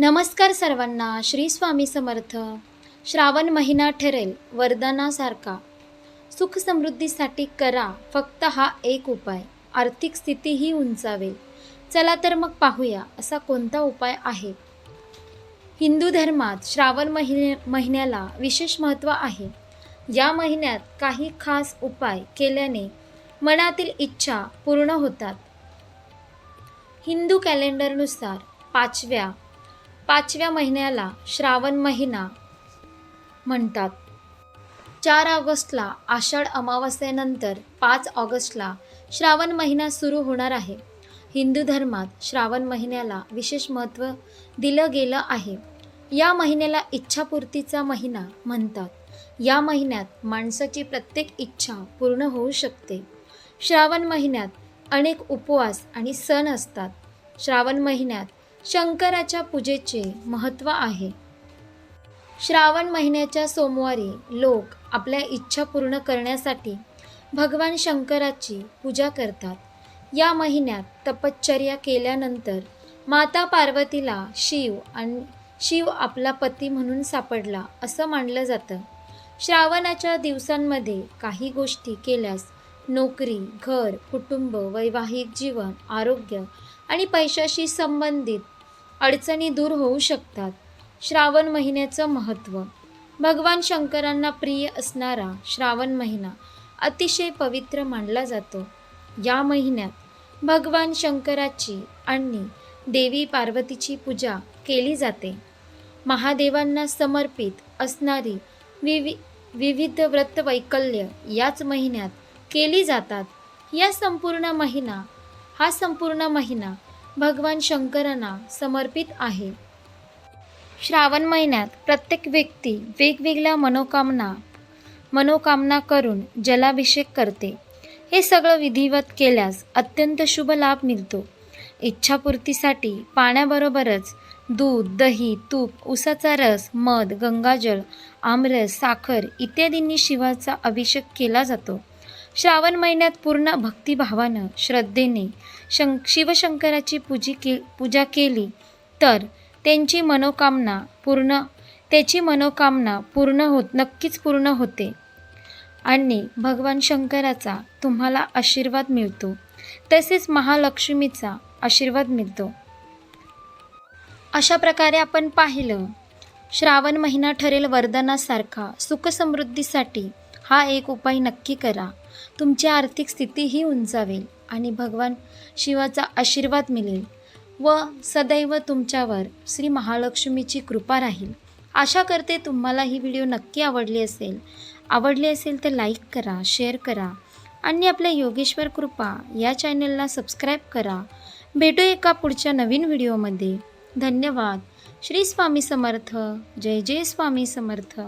नमस्कार सर्वांना श्री स्वामी समर्थ. श्रावण महिना ठरेल वरदानासारखा सुख समृद्धीसाठी करा फक्त हा एक उपाय. आर्थिक स्थितीही उंचावेल. चला तर मग पाहूया असा कोणता उपाय आहे? हिंदू धर्मात श्रावण महिने महिन्याला विशेष महत्त्व आहे. या महिन्यात काही खास उपाय केल्याने मनातील इच्छा पूर्ण होतात. हिंदू कॅलेंडरनुसार पाचव्या पाचव्या महिन्याला श्रावण महिना म्हणतात. चार ऑगस्टला आषाढ अमावस्येनंतर पाच ऑगस्टला श्रावण महिना सुरू होणार आहे. हिंदू धर्मात श्रावण महिन्याला विशेष महत्त्व दिलं गेलं आहे. या महिन्याला इच्छापूर्तीचा महिना म्हणतात. या महिन्यात माणसाची प्रत्येक इच्छा पूर्ण होऊ शकते. श्रावण महिन्यात अनेक उपवास आणि सण असतात. श्रावण महिन्यात शंकराच्या पूजेचे महत्त्व आहे. श्रावण महिन्याच्या सोमवारी लोक आपल्या इच्छा पूर्ण करण्यासाठी भगवान शंकराची पूजा करतात. या महिन्यात तपश्चर्या केल्यानंतर माता पार्वतीला शिव आणि शिव आपला पती म्हणून सापडला असं मानलं जातं. श्रावणाच्या दिवसांमध्ये काही गोष्टी केल्यास नोकरी घर कुटुंब वैवाहिक जीवन आरोग्य आणि पैशाशी संबंधित अडचणी दूर होऊ शकतात. श्रावण महिन्याचं महत्त्व. भगवान शंकरांना प्रिय असणारा श्रावण महिना अतिशय पवित्र मानला जातो. या महिन्यात भगवान शंकराची आणि देवी पार्वतीची पूजा केली जाते. महादेवांना समर्पित असणारी विवि विविध व्रत वैकल्य याच महिन्यात केली जातात. या संपूर्ण महिना हा संपूर्ण महिना भगवान शंकरांना समर्पित आहे. श्रावण महिन्यात प्रत्येक व्यक्ती वेगवेगळ्या मनोकामना मनोकामना करून जलाभिषेक करते. हे सगळं विधिवत केल्यास अत्यंत शुभ लाभ मिळतो. इच्छापूर्तीसाठी पाण्याबरोबरच दूध दही तूप उसाचा रस मध गंगाजळ आमरस साखर इत्यादींनी शिवाचा अभिषेक केला जातो. श्रावण महिन्यात पूर्ण भक्तिभावानं श्रद्धेने शं शिवशंकराची पूजी के पूजा केली तर त्यांची मनोकामना पूर्ण त्याची मनोकामना पूर्ण होत नक्कीच पूर्ण होते. आणि भगवान शंकराचा तुम्हाला आशीर्वाद मिळतो. तसेच महालक्ष्मीचा आशीर्वाद मिळतो. अशा प्रकारे आपण पाहिलं श्रावण महिना ठरेल वरदानासारखा सुखसमृद्धीसाठी हा एक उपाय नक्की करा. तुमची आर्थिक स्थितीही उंचावेल आणि भगवान शिवाचा आशीर्वाद मिळेल व सदैव तुमच्यावर श्री महालक्ष्मीची कृपा राहील. आशा करते तुम्हाला ही व्हिडिओ नक्की आवडली असेल. आवडली असेल तर लाईक करा शेअर करा आणि आपल्या योगेश्वर कृपा या चॅनलला सबस्क्राईब करा. भेटू एका पुढच्या नवीन व्हिडिओमध्ये. धन्यवाद. श्री स्वामी समर्थ. जय जय स्वामी समर्थ.